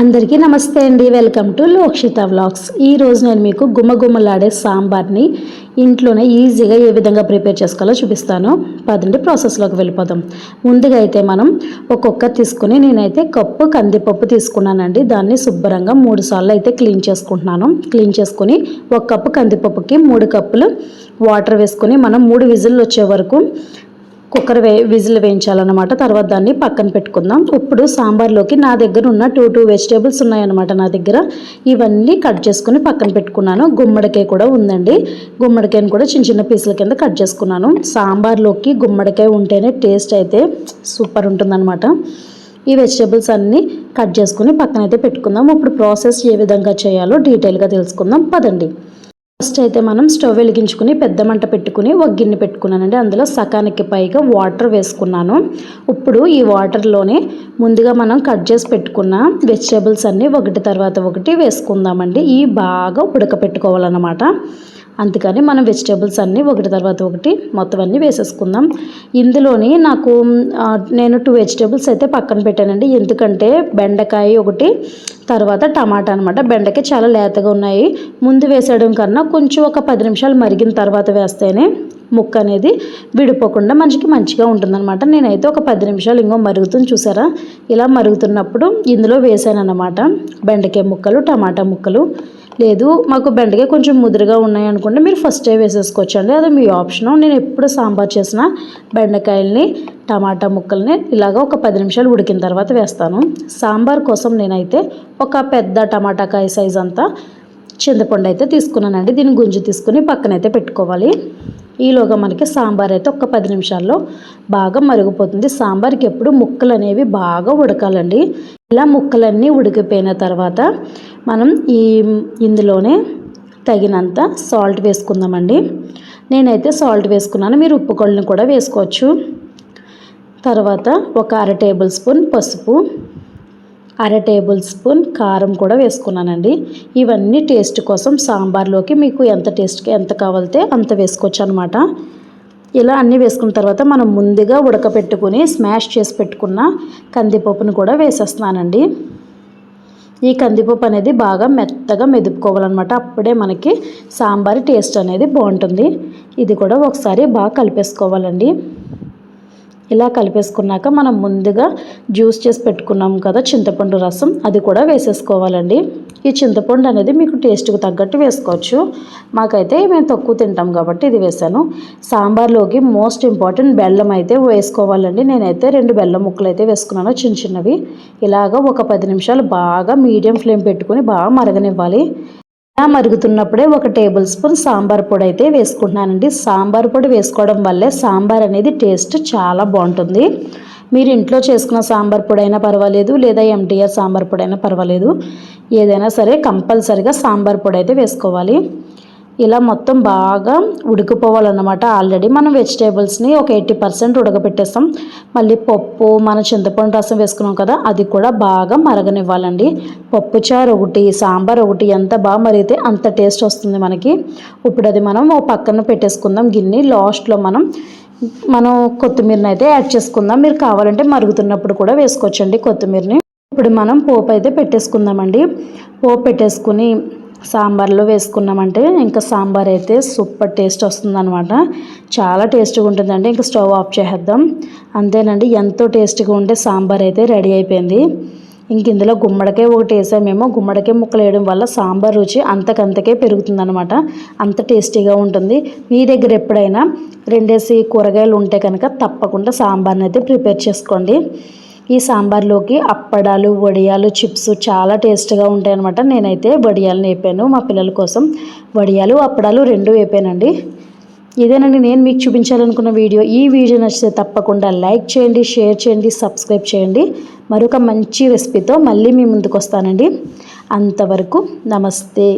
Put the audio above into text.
అందరికీ నమస్తే అండి. వెల్కమ్ టు లోక్షిత వ్లాగ్స్ ఈ రోజు నేను మీకు గుమ్మగుమ్మలాడే సాంబార్ని ఇంట్లోనే ఈజీగా ఏ విధంగా ప్రిపేర్ చేసుకోవాలో చూపిస్తాను. పదండి ప్రాసెస్లోకి వెళ్ళిపోదాం. ముందుగా అయితే మనం ఒక్కొక్క తీసుకుని నేనైతే కప్పు కందిపప్పు తీసుకున్నానండి. దాన్ని శుభ్రంగా మూడు సార్లు అయితే క్లీన్ చేసుకుంటున్నాను. క్లీన్ చేసుకుని ఒక కప్పు కందిపప్పుకి మూడు కప్పులు వాటర్ వేసుకొని మనం మూడు విజిల్లు వచ్చే వరకు కుక్కర్ వే విజిల్ వేయించాలన్నమాట. తర్వాత దాన్ని పక్కన పెట్టుకుందాం. ఇప్పుడు సాంబార్లోకి నా దగ్గర ఉన్న టూ టూ వెజిటేబుల్స్ ఉన్నాయన్నమాట నా దగ్గర. ఇవన్నీ కట్ చేసుకుని పక్కన పెట్టుకున్నాను. గుమ్మడికాయ కూడా ఉందండి. గుమ్మడికాయని కూడా చిన్న చిన్న పీసుల కింద కట్ చేసుకున్నాను. సాంబార్లోకి గుమ్మడికాయ ఉంటేనే టేస్ట్ అయితే సూపర్ ఉంటుందన్నమాట. ఈ వెజిటేబుల్స్ అన్నీ కట్ చేసుకుని పక్కన అయితే పెట్టుకుందాం. ఇప్పుడు ప్రాసెస్ ఏ విధంగా చేయాలో డీటెయిల్గా తెలుసుకుందాం. పదండి. ఫస్ట్ అయితే మనం స్టవ్ వెలిగించుకుని పెద్ద మంట పెట్టుకుని ఒక గిన్నె పెట్టుకున్నానండి. అందులో సకానికి పైగా వాటర్ వేసుకున్నాను. ఇప్పుడు ఈ వాటర్లోనే ముందుగా మనం కట్ చేసి పెట్టుకున్న వెజిటేబుల్స్ అన్నీ ఒకటి తర్వాత ఒకటి వేసుకుందామండి. ఈ బాగా ఉడకపెట్టుకోవాలన్నమాట. అందుకని మనం వెజిటేబుల్స్ అన్నీ ఒకటి తర్వాత ఒకటి మొత్తం అన్నీ వేసేసుకుందాం. ఇందులోని నాకు నేను టూ వెజిటేబుల్స్ అయితే పక్కన పెట్టానండి. ఎందుకంటే బెండకాయ ఒకటి తర్వాత టమాటా అనమాట బెండకాయ చాలా లేతగా ఉన్నాయి. ముందు వేసేయడం కన్నా కొంచెం ఒక పది నిమిషాలు మరిగిన తర్వాత వేస్తేనే ముక్క అనేది విడిపోకుండా మనకి మంచిగా ఉంటుందన్నమాట. నేనైతే ఒక పది నిమిషాలు ఇంకో మరుగుతుంది చూసారా? ఇలా మరుగుతున్నప్పుడు ఇందులో వేసాను అనమాట బెండకాయ ముక్కలు టమాటా ముక్కలు. లేదు మాకు బెండకాయ కొంచెం ముదురుగా ఉన్నాయి అనుకుంటే మీరు ఫస్టే వేసేసుకోవచ్చండి. అది మీ ఆప్షన్ నేను ఎప్పుడు సాంబార్ చేసిన బెండకాయల్ని టమాటా ముక్కల్ని ఇలాగ ఒక పది నిమిషాలు ఉడికిన తర్వాత వేస్తాను. సాంబార్ కోసం నేనైతే ఒక పెద్ద టమాటాకాయ సైజ్ అంతా చింతపండు అయితే తీసుకున్నానండి. దీన్ని గుంజు తీసుకుని పక్కనైతే పెట్టుకోవాలి. ఈలోగా మనకి సాంబార్ అయితే ఒక పది నిమిషాల్లో బాగా మరుగుపోతుంది. సాంబార్కి ఎప్పుడు ముక్కలు అనేవి బాగా ఉడకాలండి. ఇలా ముక్కలన్నీ ఉడికిపోయిన తర్వాత మనం ఈ ఇందులోనే తగినంత సాల్ట్ వేసుకుందామండి. నేనైతే సాల్ట్ వేసుకున్నాను. మీరు ఉప్పు కొళ్ళని కూడా వేసుకోవచ్చు. తర్వాత ఒక అర టేబుల్ స్పూన్ పసుపు అర టేబుల్ స్పూన్ కారం కూడా వేసుకున్నానండి. ఇవన్నీ టేస్ట్ కోసం సాంబార్లోకి మీకు ఎంత టేస్ట్కి ఎంత కావాలితే అంత వేసుకోవచ్చు అనమాట ఇలా అన్నీ వేసుకున్న తర్వాత మనం ముందుగా ఉడకపెట్టుకుని స్మాష్ చేసి పెట్టుకున్న కందిపప్పును కూడా వేసేస్తున్నానండి. ఈ కందిపప్పు అనేది బాగా మెత్తగా మెదుపుకోవాలన్నమాట. అప్పుడే మనకి సాంబార్ టేస్ట్ అనేది బాగుంటుంది. ఇది కూడా ఒకసారి బాగా కలిపేసుకోవాలండి. ఇలా కలిపేసుకున్నాక మనం ముందుగా జ్యూస్ చేసి పెట్టుకున్నాం కదా చింతపండు రసం అది కూడా వేసేసుకోవాలండి. ఈ చింతపండు అనేది మీకు టేస్ట్కి తగ్గట్టు వేసుకోవచ్చు. మాకైతే మేము తక్కువ తింటాం కాబట్టి ఇది వేసాను. సాంబార్లోకి మోస్ట్ ఇంపార్టెంట్ బెల్లం అయితే వేసుకోవాలండి. నేనైతే రెండు బెల్లం ముక్కలు అయితే వేసుకున్నాను చిన్న చిన్నవి. ఇలాగ ఒక పది నిమిషాలు బాగా మీడియం ఫ్లేమ్ పెట్టుకుని బాగా మరగనివ్వాలి. మరుగుతున్నప్పుడే ఒక టేబుల్ స్పూన్ సాంబార్ పొడి అయితే వేసుకుంటున్నానండి. సాంబార్ పొడి వేసుకోవడం వల్లే సాంబార్ అనేది టేస్ట్ చాలా బాగుంటుంది. మీరు ఇంట్లో చేసుకున్న సాంబార్ పొడి అయినా పర్వాలేదు లేదా ఎంటీఆర్ సాంబార్ పొడి అయినా పర్వాలేదు. ఏదైనా సరే కంపల్సరిగా సాంబార్ పొడి అయితే వేసుకోవాలి. ఇలా మొత్తం బాగా ఉడికిపోవాలన్నమాట. ఆల్రెడీ మనం వెజిటేబుల్స్ని ఒక ఎయిటీ పర్సెంట్ ఉడకబెట్టేస్తాం. మళ్ళీ పప్పు మన చింతపండు రసం వేసుకున్నాం కదా అది కూడా బాగా మరగనివ్వాలండి. పప్పు చారు ఒకటి సాంబార్ ఒకటి ఎంత బాగా మరిగితే అంత టేస్ట్ వస్తుంది మనకి. ఇప్పుడు అది మనం ఓ పక్కన పెట్టేసుకుందాం. గిన్నె లాస్ట్లో మనం మనం కొత్తిమీరని అయితే యాడ్ చేసుకుందాం. మీరు కావాలంటే మరుగుతున్నప్పుడు కూడా వేసుకోవచ్చండి కొత్తిమీరని. ఇప్పుడు మనం పోపు అయితే పెట్టేసుకుందామండి. పోపు పెట్టేసుకుని సాంబార్లో వేసుకున్నామంటే ఇంకా సాంబార్ అయితే సూపర్ టేస్ట్ వస్తుందనమాట చాలా టేస్ట్గా ఉంటుందండి. ఇంకా స్టవ్ ఆఫ్ చేసేద్దాం. అంతేనండి ఎంతో టేస్ట్గా ఉండే సాంబార్ అయితే రెడీ అయిపోయింది. ఇంక ఇందులో గుమ్మడికాయ ఒకటి వేసామేమో. గుమ్మడికాయ ముక్కలు వేయడం వల్ల సాంబార్ రుచి అంతకంతకే పెరుగుతుందనమాట అంత టేస్టీగా ఉంటుంది. మీ దగ్గర ఎప్పుడైనా రెండేసి కూరగాయలు ఉంటే కనుక తప్పకుండా సాంబార్ని అయితే ప్రిపేర్ చేసుకోండి. ఈ సాంబార్లోకి అప్పడాలు వడియాలు చిప్స్ చాలా టేస్ట్గా ఉంటాయి అనమాట నేనైతే వడియాలు వేపాను మా పిల్లల కోసం వడియాలు అప్పడాలు రెండు వేపానండి. ఇదేనండి నేను మీకు చూపించాలనుకున్న వీడియో. ఈ వీడియో నచ్చితే తప్పకుండా లైక్ చేయండి షేర్ చేయండి సబ్స్క్రైబ్ చేయండి. మరొక మంచి రెసిపీతో మళ్ళీ మీ ముందుకు వస్తానండి. అంతవరకు నమస్తే.